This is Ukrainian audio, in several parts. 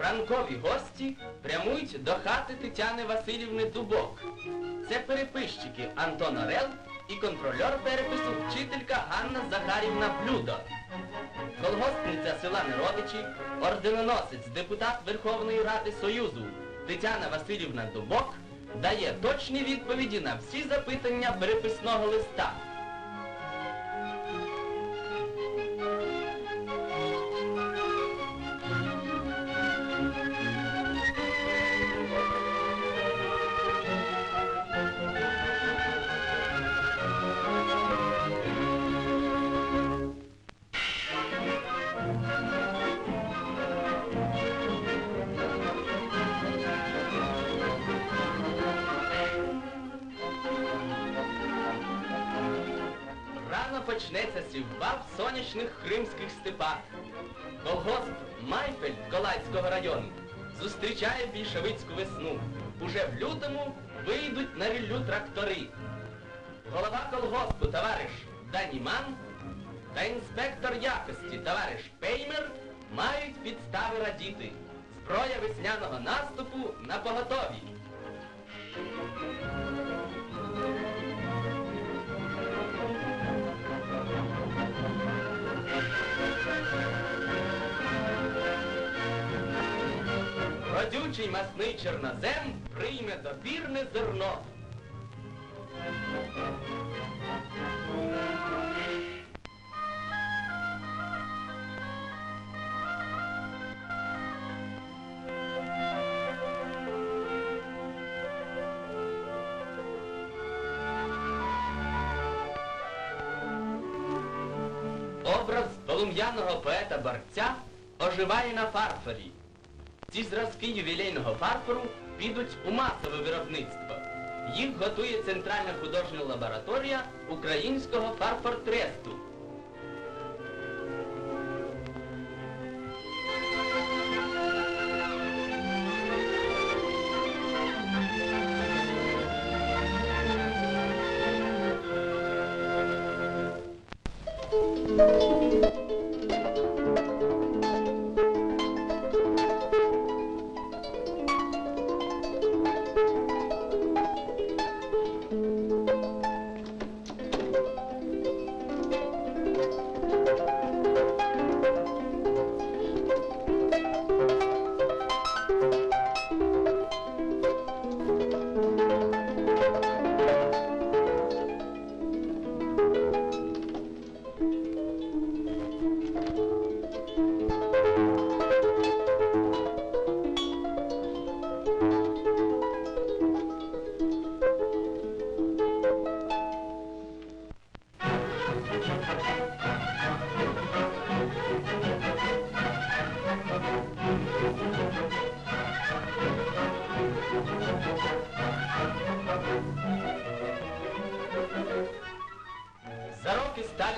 Ранкові гості прямують до хати Тетяни Васильівни Дубок. Це переписчики Антон Орел і контрольор перепису вчителька Ганна Захарівна Блюдо. Села Неродичі, орденоносець, депутат Верховної Ради Союзу Тетяна Васильівна Дубок дає точні відповіді на всі запитання переписного листа. Почнеться сівба в сонячних кримських степах. Колгосп Майфель Колайського району зустрічає більшовицьку весну. Уже в лютому вийдуть на ріллю трактори. Голова колгоспу товариш Даніман та інспектор якості товариш Пеймер мають підстави радіти. Зброя весняного наступу на поготові. Родючий масний чорнозем прийме допірне зерно. Образ полум'яного поета-борця оживає на фарфорі. Ці зразки ювілейного фарфору підуть у масове виробництво. Їх готує Центральна художня лабораторія Українського фарфортресту. За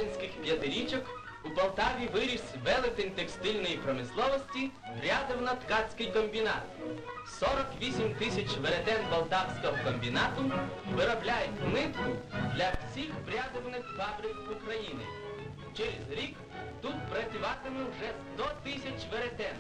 сталінських п'ятирічок у Полтаві виріс велетень текстильної промисловості Рядовно-ткацький комбінат. 48 тисяч веретен Полтавського комбінату виробляють нитку для всіх врядивних фабрик України. Через рік тут працюватиме вже 100 тисяч веретен.